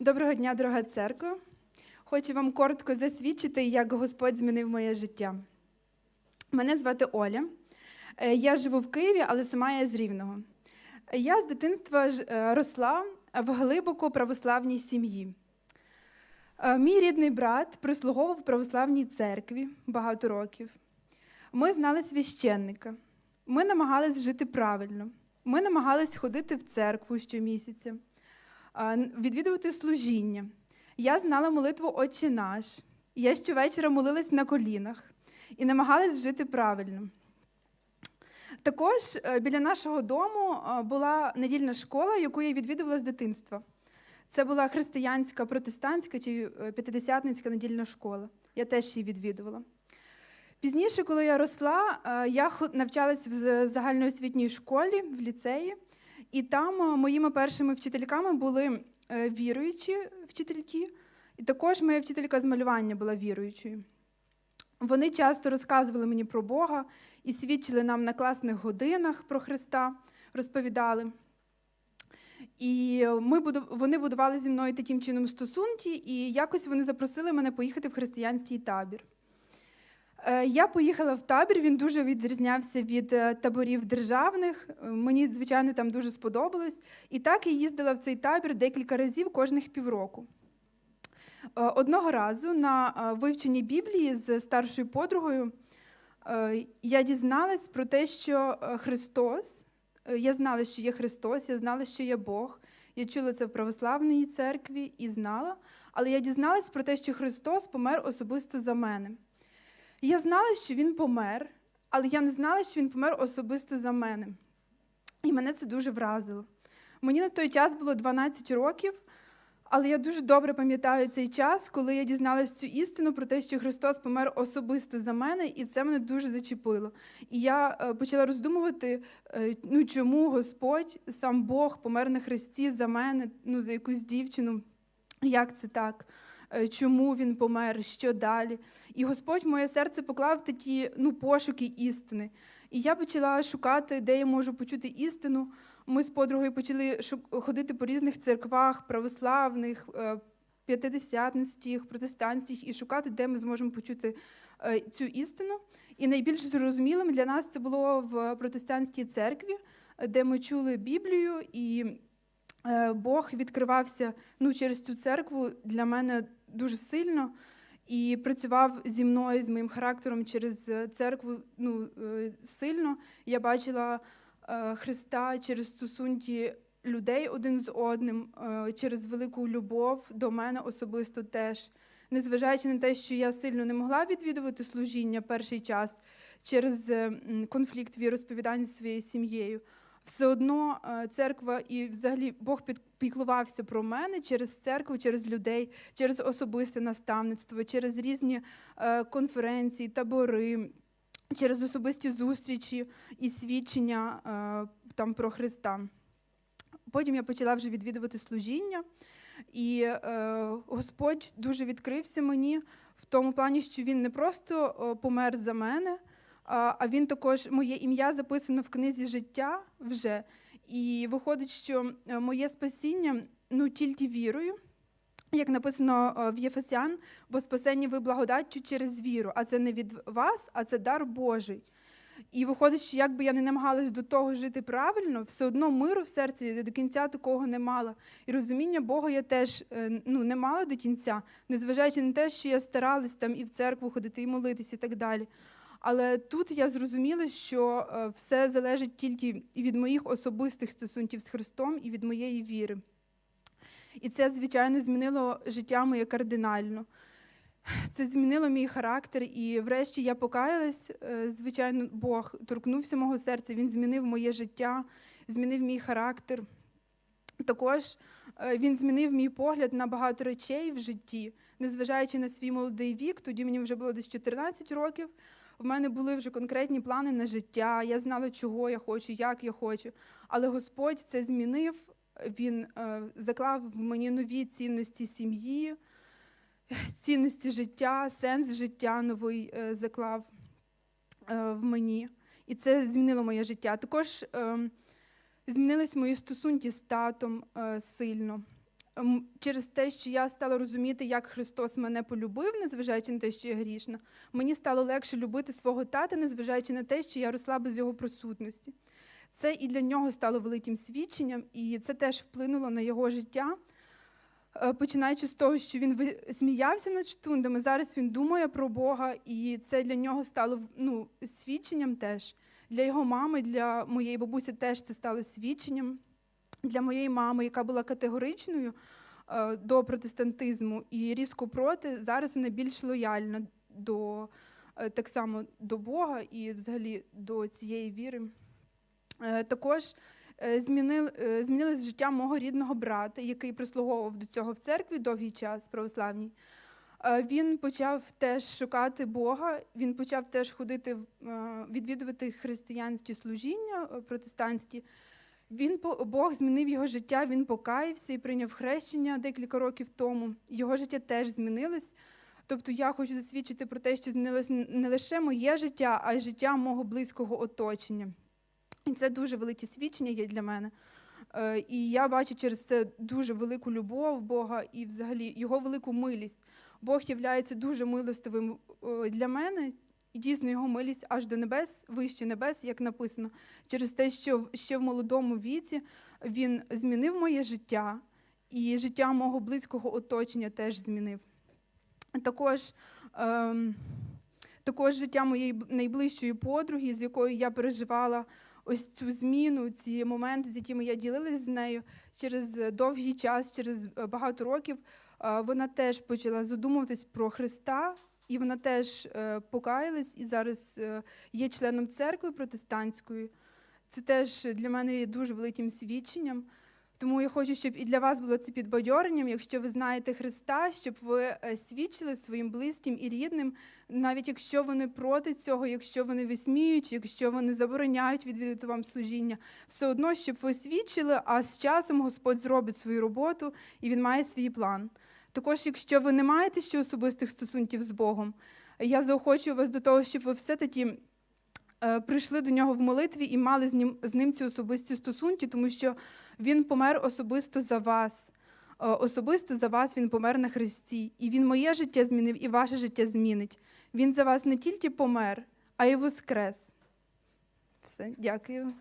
Доброго дня, дорога церква. Хочу вам коротко засвідчити, як Господь змінив моє життя. Мене звати Оля. Е, Я живу в Києві, але сама я з Рівного. Я з дитинства е, росла в глибоко православній сім'ї. Е, Мій рідний брат прислуговував в православній церкві багато років. Ми знали священника. Ми намагались жити правильно. Ми намагались ходити в церкву щомісяця відвідувати служіння. Я знала молитву Отче наш. Я щовечора молилась на колінах і намагалась жити правильно. Також е, біля нашого дому е, була недільна школа, яку я відвідувала з дитинства. Це була християнська, протестантська чи е, п'ятидесятницька недільна школа. Я теж її відвідувала. Пізніше, коли я росла, я навчалась в загальноосвітній школі, в ліцеї, і там е, моїми першими вчительками були е, віруючі вчительки, і також моя вчителька з малювання була віруючою. Вони часто розказували мені про Бога і свідчили нам на класних годинах про Христа, розповідали. І ми вони будували зі мною таким чином стосунки, і якось вони запросили мене поїхати в християнський табір. Е, Я поїхала в табір, він дуже відрізнявся від е, таборів державних. Е, Мені, звичайно, там дуже сподобалось. І так я їздила в цей табір декілька разів кожних півроку. Одного разу на вивченні Біблії з старшою подругою я дізналась про те, що Христос, я знала, що є Христос, я знала, що є Бог. Я чула це в православній церкві і знала, але я дізналась про те, що Христос помер особисто за мене. Я знала, що він помер, але я не знала, що він помер особисто за мене. І мене це дуже вразило. Мені на той час було 12 років, але я дуже добре пам'ятаю цей час, коли я дізналась цю істину про те, що Христос помер особисто за мене, і це мене дуже зачепило. І я е, почала роздумувати, е, ну чому Господь, сам Бог, помер на Христі за мене, ну за якусь дівчину. Як це так? Е, Чому він помер? Що далі? І Господь в моє серце поклав такі ну, пошуки істини. І я почала шукати, де я можу почути істину. Ми з подругою почали ходити по різних церквах, православних, е, п'ятидесятницьких, протестантських, і шукати, де ми зможемо почути е, цю істину. І найбільш зрозумілим для нас це було в протестантській церкві, де ми чули Біблію, і Бог відкривався ну, через цю церкву для мене дуже сильно і працював зі мною, з моїм характером через е, церкву ну, е, сильно. Я бачила е, Христа через стосунки людей один з одним, через велику любов до мене особисто теж. Незважаючи на те, що я сильно не могла відвідувати служіння перший час через конфлікт віросповідань зі своєю сім'єю, все одно е, церква і взагалі Бог під- піклувався про мене через церкву, через людей, через особисте наставництво, через різні е, конференції, табори, через особисті зустрічі і свідчення е, там про Христа. Потім я почала вже відвідувати служіння, і е, Господь дуже відкрився мені в тому плані, що він не просто помер за мене, а він також моє ім'я записано в книзі життя вже. І виходить, що е, моє спасіння ну тільки вірою. Як написано е, в Єфесян, бо спасені ви благодаттю через віру, а це не від вас, а це дар Божий. І виходить, що як би я не намагалась до того жити правильно, все одно миру в серці до кінця такого не мала. І розуміння Бога я теж е, ну, не мала до кінця, незважаючи на те, що я старалась там і в церкву ходити, і молитись, і так далі. Але тут я зрозуміла, що е, все залежить тільки від моїх особистих стосунків з Христом і від моєї віри. І це, звичайно, змінило життя моє кардинально. Це змінило мій характер, і врешті я покаялась. Е, Звичайно, Бог торкнувся мого серця, він змінив моє життя, змінив мій характер. Також він змінив мій погляд на багато речей в житті, незважаючи на свій молодий вік, тоді мені вже було десь 14 років. В мене були вже конкретні плани на життя. Я знала, чого я хочу, як я хочу. Але Господь це змінив. Він е, заклав в мені нові цінності сім'ї, цінності життя, сенс життя новий е, заклав е, в мені. І це змінило моє життя. Також е, змінились мої стосунки з татом е, сильно. через те, що я стала розуміти, як Христос мене полюбив, незважаючи на те, що я грішна, мені стало легше любити свого тата, незважаючи на те, що я росла без його присутності. Це і для нього стало великим свідченням, і це теж вплинуло на його життя. Е, Починаючи з того, що він сміявся над штундами, зараз він думає про Бога, і це для нього стало ну, свідченням теж. Для його мами, для моєї бабусі теж це стало свідченням. Для моєї мами, яка була категоричною е, до протестантизму і різко проти, зараз вона більш лояльна до е, так само до Бога і взагалі до цієї віри. Е, Також змінилось життя мого рідного брата, який прислуговував до цього в церкві довгий час православній. Е, Він почав теж шукати Бога, він почав теж ходити, е, відвідувати християнські служіння е, протестантські. Він Бог змінив його життя, він покаявся і прийняв хрещення декілька років тому. Його життя теж змінилось. Тобто я хочу засвідчити про те, що змінилось не лише моє життя, а й життя мого близького оточення. І це дуже велике свідчення є для мене. Е, І я бачу через це дуже велику любов Бога і взагалі його велику милість. Бог являється дуже милостивим е, для мене, і дійсно його милість аж до небес, вище небес, як написано, через те, що ще в молодому віці він змінив моє життя, і життя мого близького оточення теж змінив. Також, ем, також життя моєї найближчої подруги, з якою я переживала ось цю зміну, ці моменти, з якими я ділилась з нею через е, довгий час, через е, багато років, е, вона теж почала задумуватись про Христа, і вона теж покаялась і зараз є членом церкви протестантської. Це теж для мене є дуже великим свідченням. Тому я хочу, щоб і для вас було це підбадьоренням, якщо ви знаєте Христа, щоб ви е, свідчили своїм близьким і рідним, навіть якщо вони проти цього, якщо вони висміють, якщо вони забороняють відвідати вам служіння, все одно, щоб ви свідчили, а з часом Господь зробить свою роботу і Він має свій план. Також, якщо ви не маєте ще особистих стосунків з Богом, я заохочую вас до того, щоб ви все-таки е, прийшли до нього в молитві і мали з ним, з ним ці особисті стосунки, тому що він помер особисто за вас. Е, Особисто за вас він помер на Христі. І він моє життя змінив, і ваше життя змінить. Він за вас не тільки помер, а й воскрес. Все, дякую.